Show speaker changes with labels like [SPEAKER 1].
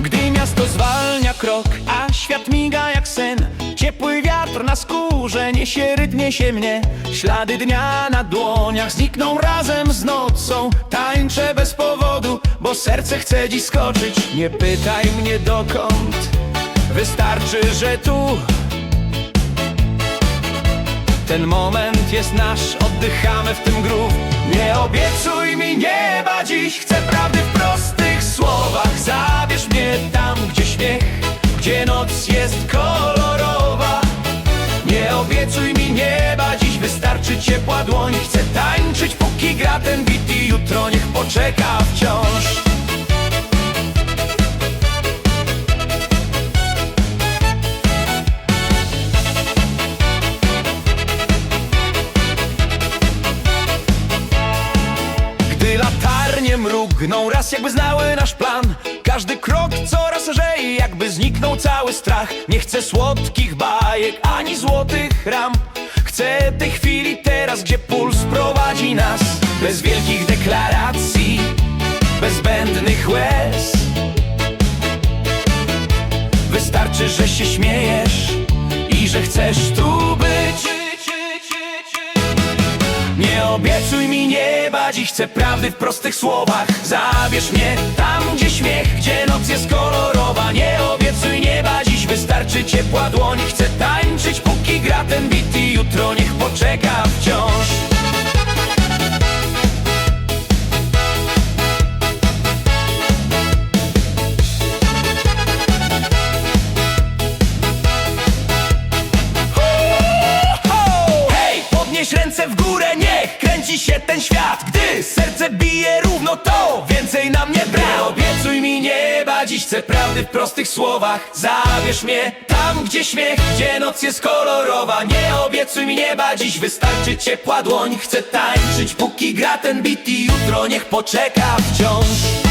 [SPEAKER 1] Gdy miasto zwalnia krok, a świat miga jak sen wiatr na skórze niesie rytmie się mnie. Ślady dnia na dłoniach znikną razem z nocą. Tańczę bez powodu, bo serce chce dziś skoczyć. Nie pytaj mnie dokąd, wystarczy, że tu. Ten moment jest nasz, oddychamy w tym grów Nie obiecuj mi nieba dziś, chcę prawdy w dziś, wystarczy ciepła dłoń. Chcę tańczyć, póki gra ten beat i jutro niech poczeka wciąż. Gdy latarnie mrugną raz jakby znały nasz plan. Każdy krok coraz lżej jakby zniknął cały strach. Nie chcę słodkich bajek ani złotych ram Chcę tej chwili teraz, gdzie puls prowadzi nas. Bez wielkich deklaracji, bez zbędnych łez. Wystarczy, że się śmiejesz i że chcesz tu być. Nie obiecuj mi nieba, dziś chcę prawdy w prostych słowach. Zabierz mnie tam, gdzie śmiech, ciepła dłoń Chcę tańczyć, póki gra ten beat i jutro niech poczeka wciąż. Hej, podnieś ręce w górę, niech kręci się ten świat. Gdy serce bije równo to, więcej nam nie brak. Nie obiecuj mi nieba, dziś chcę prawdy w prostych słowach. Zabierz mnie tam, gdzie śmiech, gdzie noc jest kolorowa. Nie obiecuj mi nieba, dziś wystarczy ciepła dłoń. Chcę tańczyć, póki gra ten beat i jutro niech poczeka wciąż